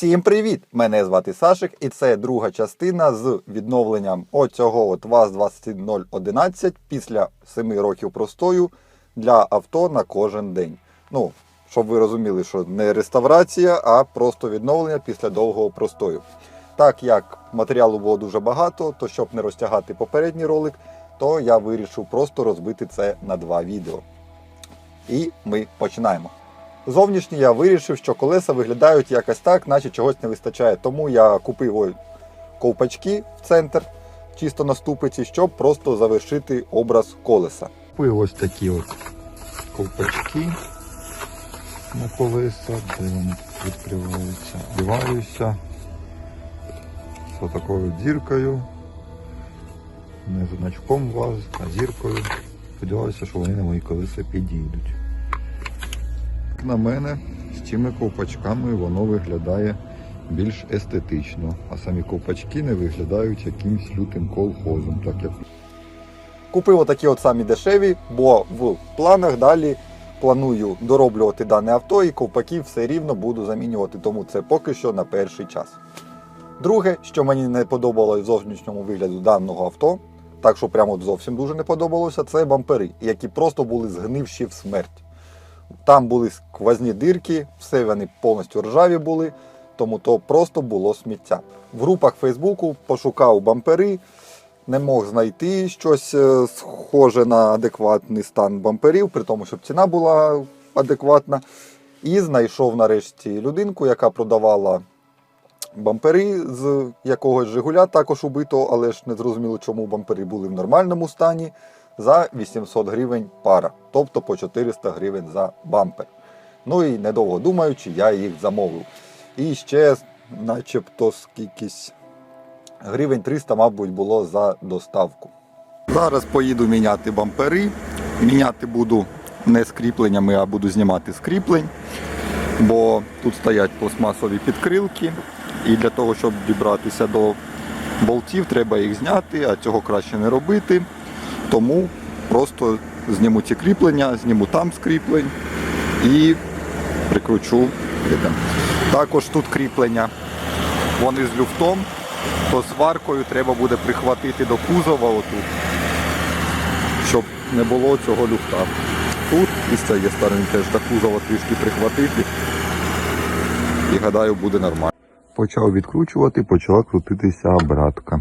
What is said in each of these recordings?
Всім привіт! Мене звати Сашик, і це друга частина з відновленням оцього от ВАЗ-21011 після 7 років простою для авто на кожен день. Ну, щоб ви розуміли, що не реставрація, а просто відновлення після довгого простою. Так як матеріалу було дуже багато, то щоб не розтягати попередній ролик, то я вирішив просто розбити це на два відео. І ми починаємо. Зовнішні я вирішив, що колеса виглядають якось так, наче чогось не вистачає. Тому я купив ковпачки в центр, чисто на ступиці, щоб просто завершити образ колеса. Купив ось такі от ковпачки на колеса, де вони відкриваються. Вдіваюся з такою діркою. Не значком вас, а зіркою. Сподіваюся, що вони на мої колеса підійдуть. На мене з цими ковпачками воно виглядає більш естетично, а самі ковпачки не виглядають якимсь лютим колхозом. Так як... Купив отакі от самі дешеві, бо в планах далі планую дороблювати дане авто і ковпаки все рівно буду замінювати, тому це поки що на перший час. Друге, що мені не подобалось в зовнішньому вигляду даного авто, так що прямо зовсім дуже не подобалося, це бампери, які просто були згнивші в смерть. Там були сквозні дирки, все вони повністю ржаві були, тому то просто було сміття. В групах Фейсбуку пошукав бампери, не мог знайти щось е, схоже на адекватний стан бамперів, при тому, щоб ціна була адекватна. І знайшов нарешті людинку, яка продавала бампери з якогось Жигуля, також убитого, але ж не зрозуміло, чому бампери були в нормальному стані за 800 гривень пара, тобто по 400 гривень за бампер. Ну і недовго думаючи, я їх замовив. І ще, начебто, скількись гривень 300, мабуть, було за доставку. Зараз поїду міняти бампери. Міняти буду не скріпленнями, а буду знімати скріплень, бо тут стоять пластмасові підкрилки. І для того, щоб дібратися до болтів, треба їх зняти, а цього краще не робити. Тому просто зніму ці кріплення, зніму там скріплень і прикручу. Також тут кріплення, вони з люфтом, то сваркою треба буде прихватити до кузова отут, щоб не було цього люфта. Тут і з цієї сторони теж до кузова трішки прихватити. І гадаю, буде нормально. Почав відкручувати, почала крутитися обратка.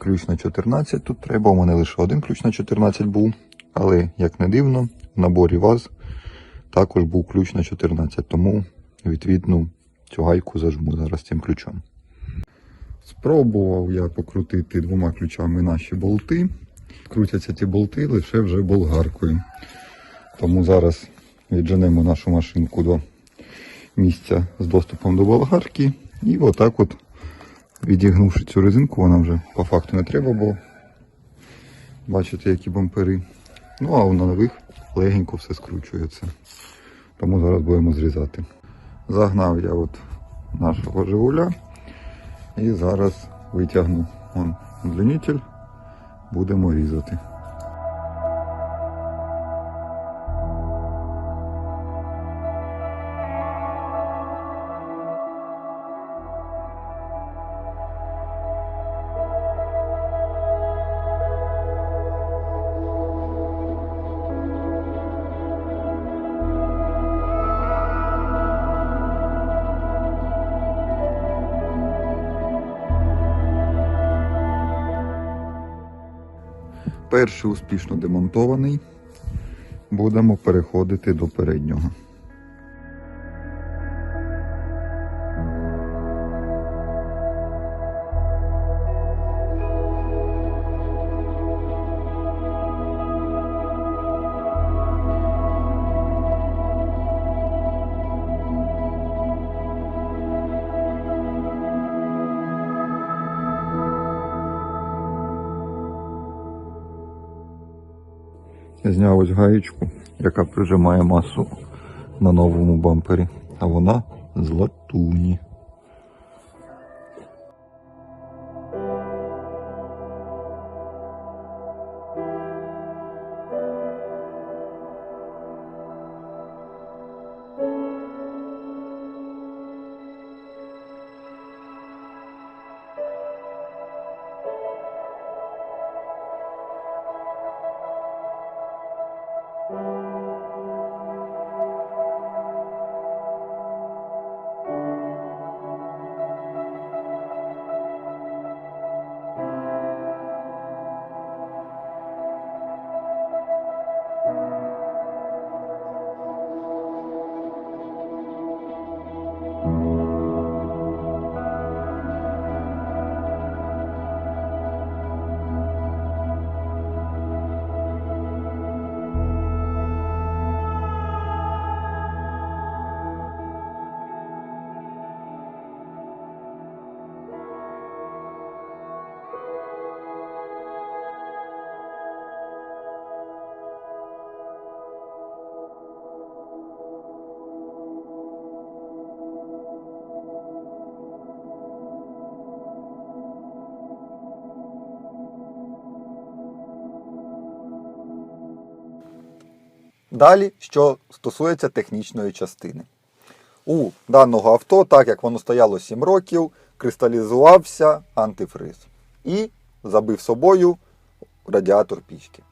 Ключ на 14 тут треба, у мене лише один ключ на 14 був. Але, як не дивно, в наборі ВАЗ також був ключ на 14, тому відповідно цю гайку зажму зараз цим ключом. Спробував я покрутити двома ключами наші болти. Крутяться ті болти лише вже болгаркою. Тому зараз відженемо нашу машинку до місця з доступом до болгарки. І отак от Відігнувши цю резинку, вона вже по факту не треба, бо бачите, які бампери. Ну а на нових легенько все скручується. Тому зараз будемо зрізати. Загнав я от нашого живуля і зараз витягну он удлінитель, будемо різати. Перший успішно демонтований. Будемо переходити до переднього. Зняв ось гаєчку, яка прижимає масу на новому бампері, а вона з латуні. Далі, що стосується технічної частини. У даного авто, так як воно стояло 7 років, кристалізувався антифриз і забив собою радіатор пічки.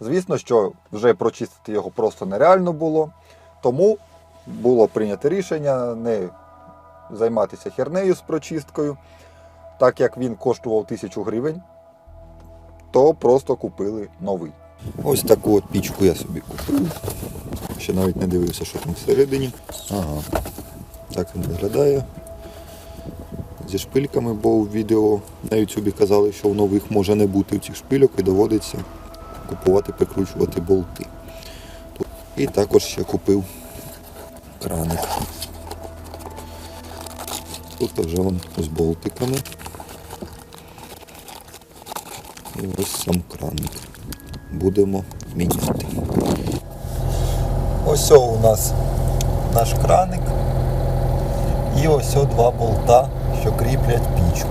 Звісно, що вже прочистити його просто нереально було, тому було прийнято рішення не займатися хернею з прочисткою, так як він коштував 1000 гривень, то просто купили новий. Ось таку от пічку я собі купив. Ще навіть не дивився, що там всередині. Ага. Так він виглядає. Зі шпильками, бо в відео на YouTube казали, що в нових може не бути цих шпильок і доводиться купувати, прикручувати болти. І також ще купив краник. Тут вже він з болтиками. І ось сам краник будемо міняти. Ось у нас наш краник. І ось два болта, що кріплять пічку.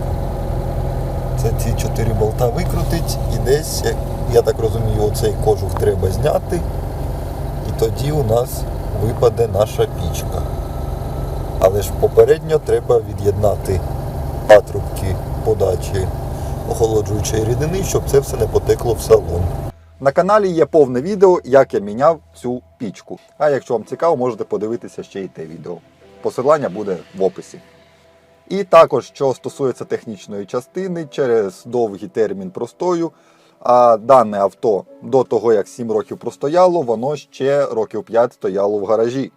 Це ці чотири болта викрутить і десь, я так розумію, оцей кожух треба зняти. І тоді у нас випаде наша пічка. Але ж попередньо треба від'єднати патрубки подачі охолоджуючої рідини, щоб це все не потекло в салон. На каналі є повне відео, як я міняв цю пічку. А якщо вам цікаво, можете подивитися ще й те відео. Посилання буде в описі. І також, що стосується технічної частини, через довгий термін простою, а дане авто до того, як 7 років простояло, воно ще років 5 стояло в гаражі.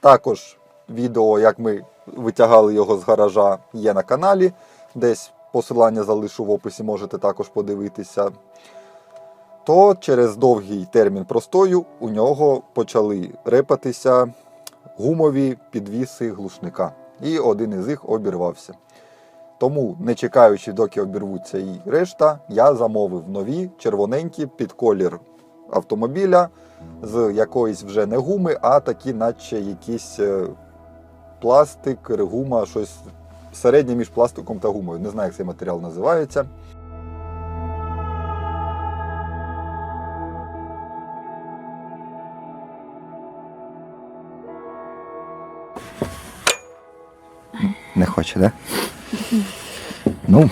Також відео, як ми витягали його з гаража, є на каналі. Десь посилання залишу в описі, можете також подивитися то через довгий термін простою у нього почали репатися гумові підвіси глушника. І один із них обірвався. Тому, не чекаючи, доки обірвуться і решта, я замовив нові червоненькі під колір автомобіля з якоїсь вже не гуми, а такі, наче якийсь е, пластик, гума, щось середнє між пластиком та гумою. Не знаю, як цей матеріал називається. Не хоче, да? Ну.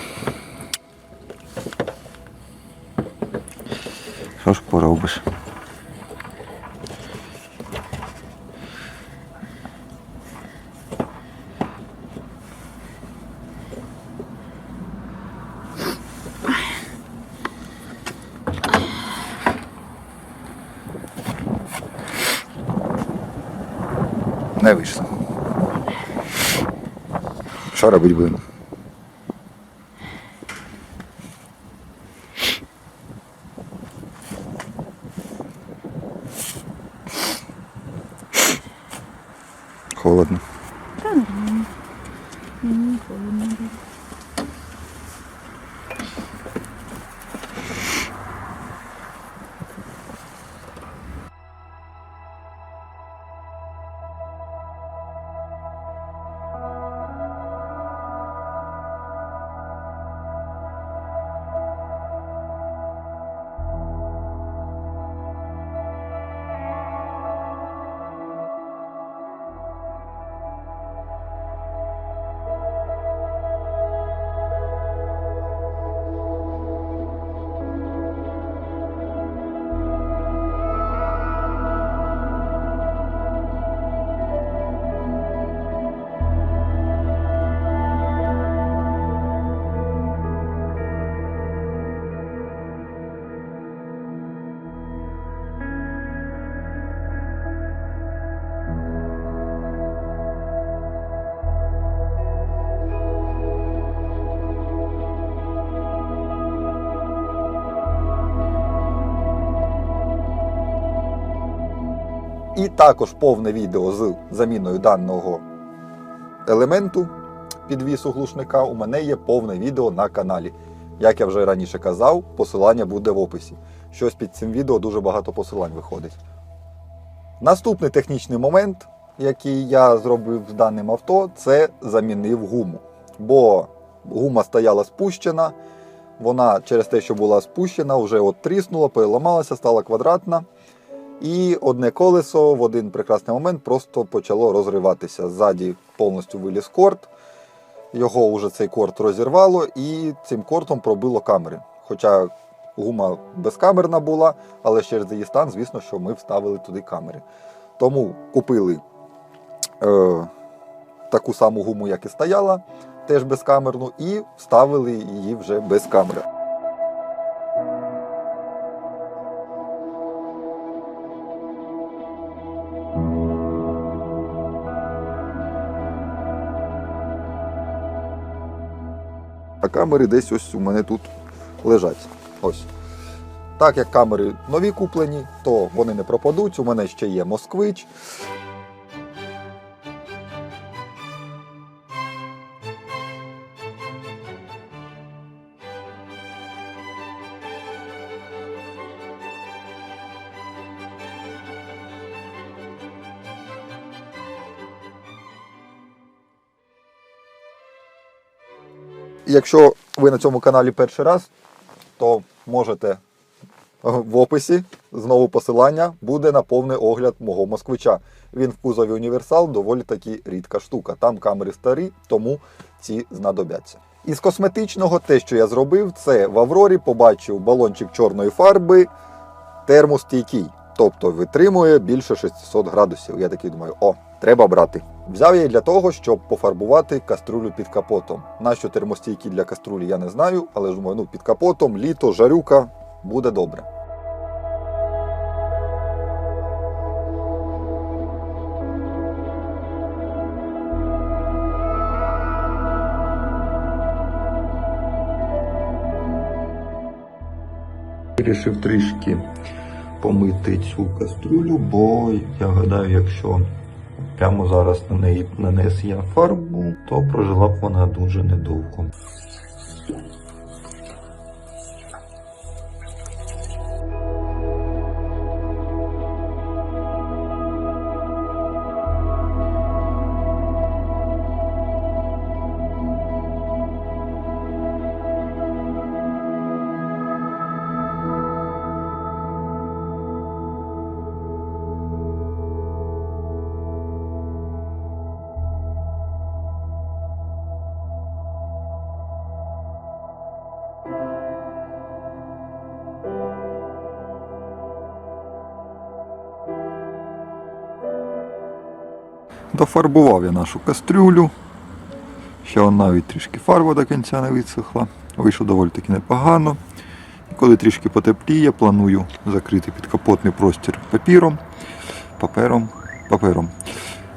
Що ж поробиш? Не вийшло. Що робити І також повне відео з заміною даного елементу підвісу глушника у мене є повне відео на каналі. Як я вже раніше казав, посилання буде в описі. Щось під цим відео дуже багато посилань виходить. Наступний технічний момент, який я зробив з даним авто, це замінив гуму. Бо гума стояла спущена, вона через те, що була спущена, вже от тріснула, переламалася, стала квадратна. І одне колесо в один прекрасний момент просто почало розриватися. Ззаді повністю виліз корт. Його вже цей корт розірвало, і цим кортом пробило камери. Хоча гума безкамерна була, але через її стан, звісно, що ми вставили туди камери. Тому купили е, таку саму гуму, як і стояла, теж безкамерну, і вставили її вже без камери. А камери десь ось у мене тут лежать. Ось. Так як камери нові куплені, то вони не пропадуть. У мене ще є москвич. Якщо ви на цьому каналі перший раз, то можете в описі знову посилання буде на повний огляд мого москвича. Він в кузові універсал доволі таки рідка штука. Там камери старі, тому ці знадобляться. Із косметичного, те, що я зробив, це в Аврорі побачив балончик чорної фарби термостійкий. Тобто витримує більше 600 градусів. Я такий думаю, о, треба брати. Взяв я її для того, щоб пофарбувати каструлю під капотом. Нащо термостійкі для каструлі, я не знаю, але ж думаю, ну під капотом, літо, жарюка, буде добре. Вирішив трішки помити цю кастрюлю, бо я гадаю, якщо прямо зараз на неї нанес я фарбу, то прожила б вона дуже недовго. Дофарбував я нашу кастрюлю. Ще навіть трішки фарба до кінця не висохла. Вийшло доволі таки непогано. І коли трішки потепліє, планую закрити підкапотний простір папіром, папером, папером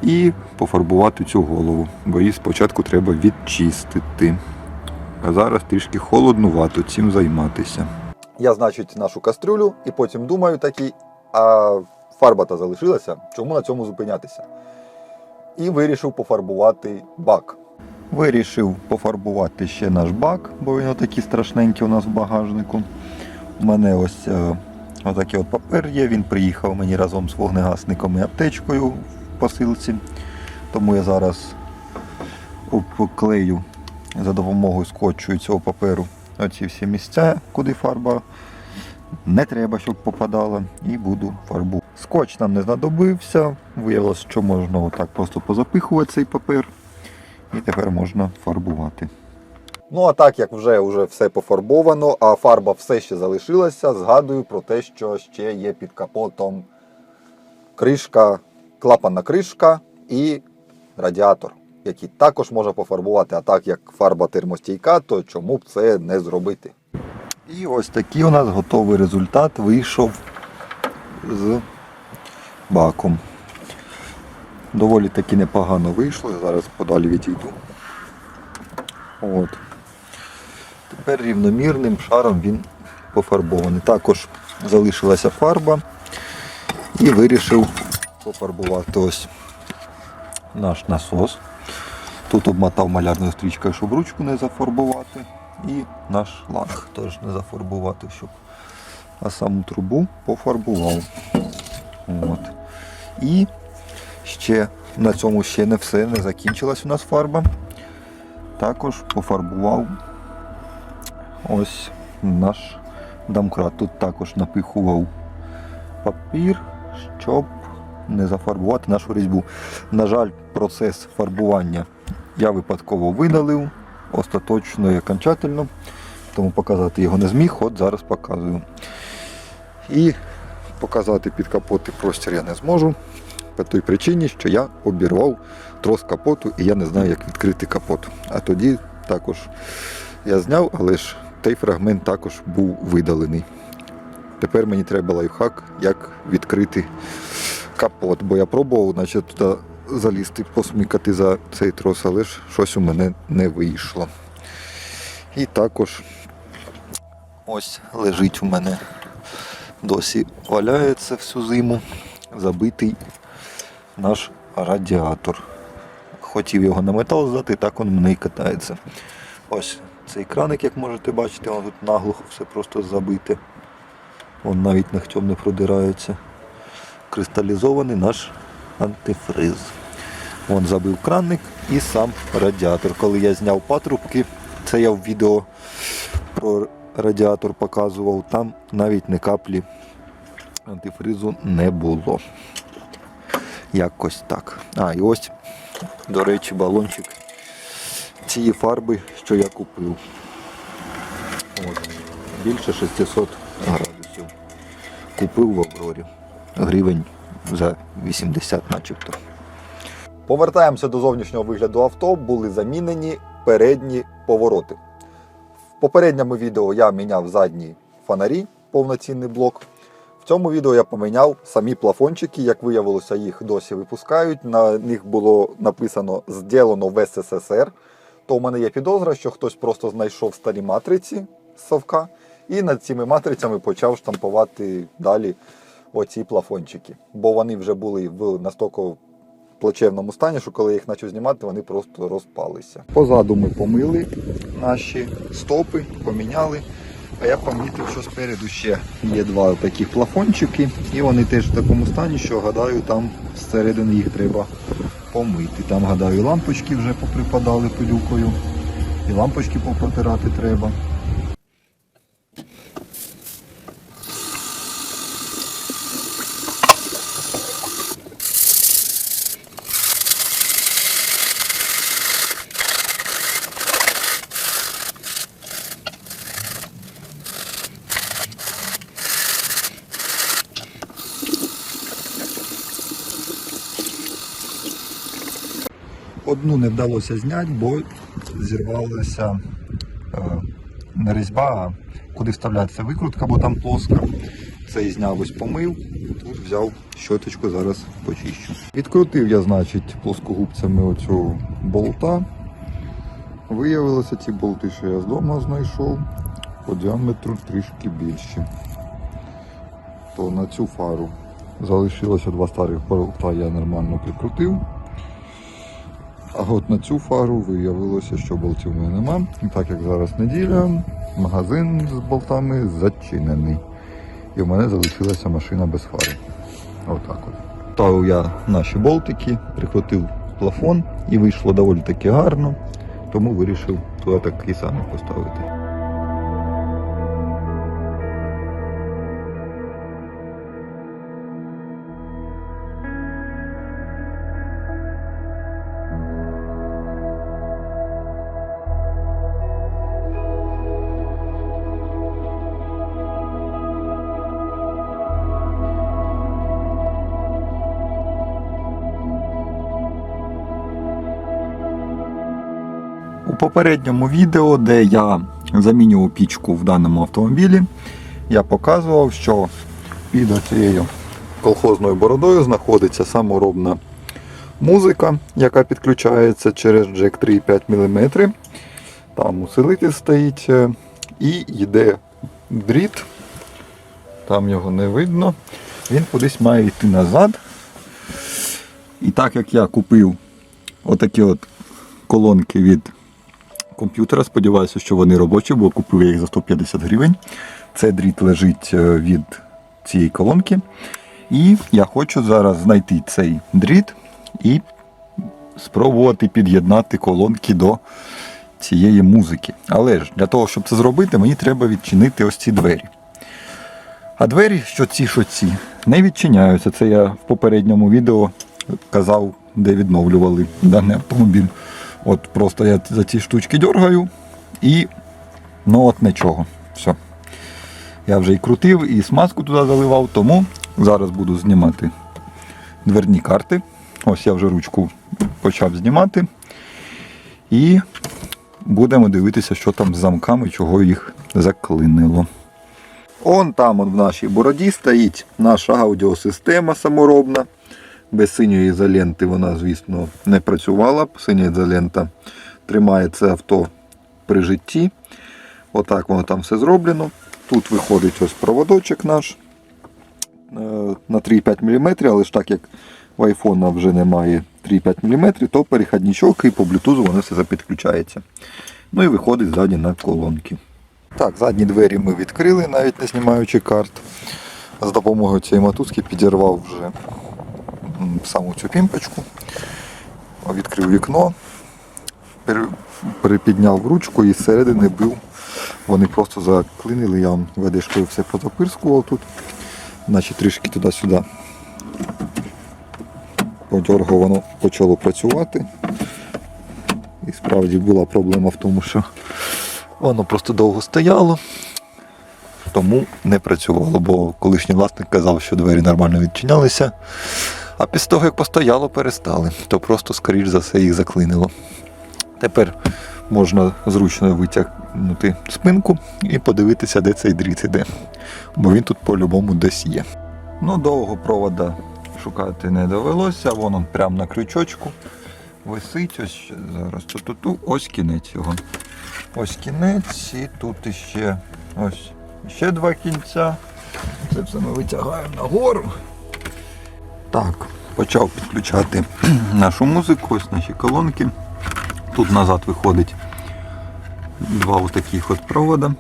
і пофарбувати цю голову, бо її спочатку треба відчистити. А зараз трішки холоднувато цим займатися. Я, значить, нашу кастрюлю і потім думаю такий, а фарба-то залишилася, чому на цьому зупинятися? І вирішив пофарбувати бак. Вирішив пофарбувати ще наш бак, бо він отакий страшненький у нас в багажнику. У мене ось е, отакий от папер є. Він приїхав мені разом з вогнегасником і аптечкою в посилці. Тому я зараз обклею за допомогою скотчу цього паперу оці всі місця, куди фарба не треба, щоб попадала, і буду фарбувати. Скотч нам не знадобився. Виявилося, що можна отак просто позапихувати цей папер. І тепер можна фарбувати. Ну, а так як вже, вже все пофарбовано, а фарба все ще залишилася, згадую про те, що ще є під капотом кришка, клапанна кришка і радіатор, який також може пофарбувати. А так як фарба термостійка, то чому б це не зробити? І ось такий у нас готовий результат вийшов з баком. Доволі таки непогано вийшло. Зараз подалі відійду. От. Тепер рівномірним шаром він пофарбований. Також залишилася фарба і вирішив пофарбувати ось наш насос. Тут обмотав малярною стрічкою, щоб ручку не зафарбувати. І наш лак теж не зафарбувати, щоб а саму трубу пофарбував. От. І ще на цьому ще не все, не закінчилась у нас фарба. Також пофарбував ось наш домкрат. Тут також напихував папір щоб не зафарбувати нашу різьбу. На жаль, процес фарбування я випадково видалив остаточно і окончательно, тому показати його не зміг, от зараз показую. І показати під капоти простір я не зможу. По той причині, що я обірвав трос капоту і я не знаю, як відкрити капот. А тоді також я зняв, але ж той фрагмент також був видалений. Тепер мені треба лайфхак, як відкрити капот, бо я пробував, туди залізти, посмикати за цей трос, але ж щось у мене не вийшло. І також ось лежить у мене досі валяється всю зиму, забитий наш радіатор. Хотів його на метал здати, так він мене і катається. Ось цей краник, як можете бачити, воно тут наглухо все просто забите. Вон навіть нігтем не продирається. Кристалізований наш антифриз. Вон забив кранник і сам радіатор. Коли я зняв патрубки, це я в відео про радіатор показував, там навіть не каплі антифризу не було. Якось так. А, і ось, до речі, балончик цієї фарби, що я купив. От, більше 600 градусів. Купив в Аврорі. Гривень за 80 начебто. Повертаємося до зовнішнього вигляду авто. Були замінені передні повороти. В попередньому відео я міняв задні фонарі, повноцінний блок. В цьому відео я поміняв самі плафончики, як виявилося, їх досі випускають. На них було написано «Зділено в СССР. То у мене є підозра, що хтось просто знайшов старі матриці з совка і над цими матрицями почав штампувати далі оці плафончики. Бо вони вже були в настільки плачевному стані, що коли я їх почав знімати, вони просто розпалися. Позаду ми помили наші стопи, поміняли. А я помітив, що спереду ще є два таких плафончики, і вони теж в такому стані, що гадаю, там всередині їх треба помити. Там, гадаю, лампочки вже поприпадали пилюкою, і лампочки попротирати треба. Одну не вдалося зняти, бо зірвалася е, не різьба, а куди вставляється викрутка, бо там плоска. Цей зняв ось помив, тут взяв щоточку, зараз почищу. Відкрутив я, значить, плоскогубцями оцього болта. Виявилося ці болти, що я з знайшов, по діаметру трішки більші. То на цю фару залишилося два старих болта, я нормально прикрутив. А от на цю фару виявилося, що болтів в мене нема. Так як зараз неділя, магазин з болтами зачинений. І в мене залишилася машина без фари. Отак от. Ставив я наші болтики, прикрутив плафон і вийшло доволі таки гарно, тому вирішив туди такий самий поставити. Попередньому відео, де я замінював пічку в даному автомобілі, я показував, що під цією колхозною бородою знаходиться саморобна музика, яка підключається через джек 3,5 мм. Там усилитель стоїть е, і йде дріт. Там його не видно. Він кудись має йти назад. І так як я купив отакі от колонки від комп'ютера. Сподіваюся, що вони робочі, бо купив я їх за 150 гривень. Це дріт лежить е, від цієї колонки. І я хочу зараз знайти цей дріт і спробувати під'єднати колонки до цієї музики. Але ж для того, щоб це зробити, мені треба відчинити ось ці двері. А двері, що ці, що ці, не відчиняються. Це я в попередньому відео казав, де відновлювали даний автомобіль. От просто я за ці штучки дергаю і ну от нічого. Все. Я вже і крутив, і смазку туди заливав, тому зараз буду знімати дверні карти. Ось я вже ручку почав знімати. І будемо дивитися, що там з замками, чого їх заклинило. Он там он в нашій бороді стоїть наша аудіосистема саморобна. Без синьої ізоленти вона, звісно, не працювала. Синя ізолента тримає це авто при житті. Отак воно там все зроблено. Тут виходить ось проводочок наш е, на 3,5 мм, але ж так як у айфона вже немає 3,5 мм, то перехідничок і по Bluetooth воно все запідключається. Ну і виходить ззаді на колонки. Так, задні двері ми відкрили, навіть не знімаючи карт. З допомогою цієї мотузки підірвав вже саму цю пімпочку, відкрив вікно, пере- перепідняв ручку і зсередини бив. Вони просто заклинили, я вам ведешкою все позапирскував тут, наче трішки туди-сюди. Подергав, воно почало працювати. І справді була проблема в тому, що воно просто довго стояло, тому не працювало, бо колишній власник казав, що двері нормально відчинялися. А після того, як постояло, перестали, то просто, скоріш за все, їх заклинило. Тепер можна зручно витягнути спинку і подивитися, де цей дріт іде. Бо він тут по-любому десь є. Ну, довго провода шукати не довелося, вон он прямо на крючочку висить. Ось зараз тут, тут, тут. ось кінець його. Ось кінець, і тут іще ось ще два кінця. Це все ми витягаємо нагору. Так, почав підключати нашу музику, ось наші колонки. Тут назад виходить два отаких от провода.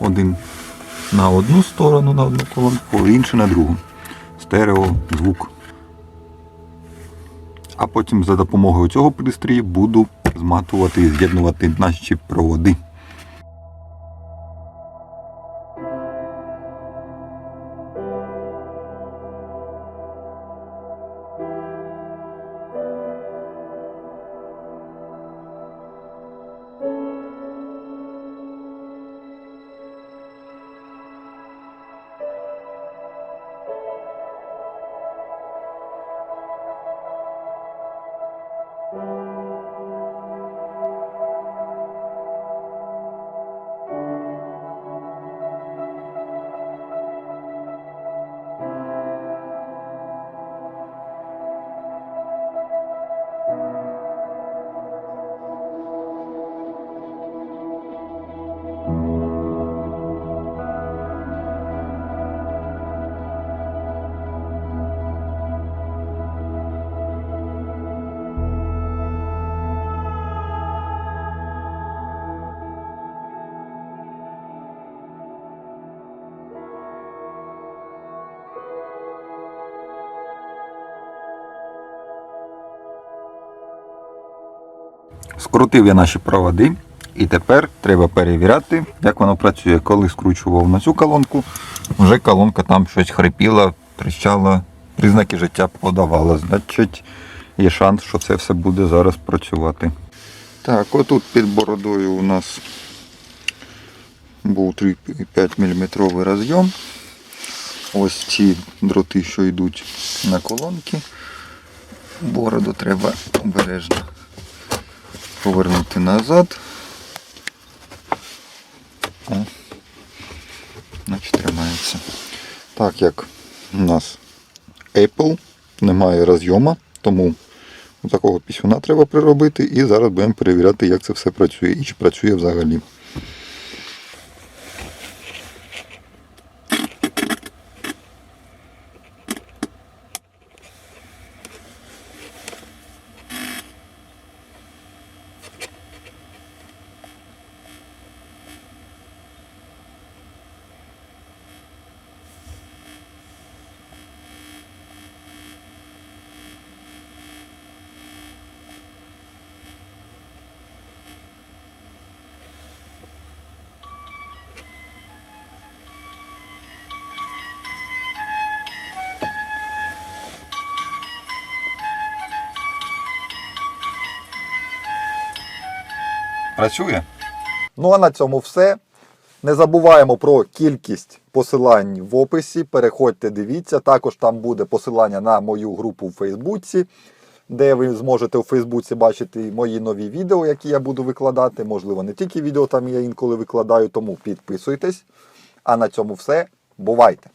Один на одну сторону, на одну колонку, інший на другу. Стерео, звук. А потім за допомогою цього пристрою буду зматувати і з'єднувати наші проводи. Скрутив я наші проводи. І тепер треба перевіряти, як воно працює. Коли скручував на цю колонку, вже колонка там щось хрипіла, тріщала, признаки життя подавала. Значить, є шанс, що це все буде зараз працювати. Так, отут під бородою у нас був 3,5 мм розйом. Ось ці дроти, що йдуть на колонки. Бороду треба обережно повернути назад. О, значить тримається. Так як у нас Apple немає розйома, тому такого пісюна треба приробити і зараз будемо перевіряти, як це все працює і чи працює взагалі. Працює? Ну а на цьому все. Не забуваємо про кількість посилань в описі. Переходьте, дивіться. Також там буде посилання на мою групу в Фейсбуці, де ви зможете у Фейсбуці бачити мої нові відео, які я буду викладати. Можливо, не тільки відео там я інколи викладаю, тому підписуйтесь. А на цьому все. Бувайте!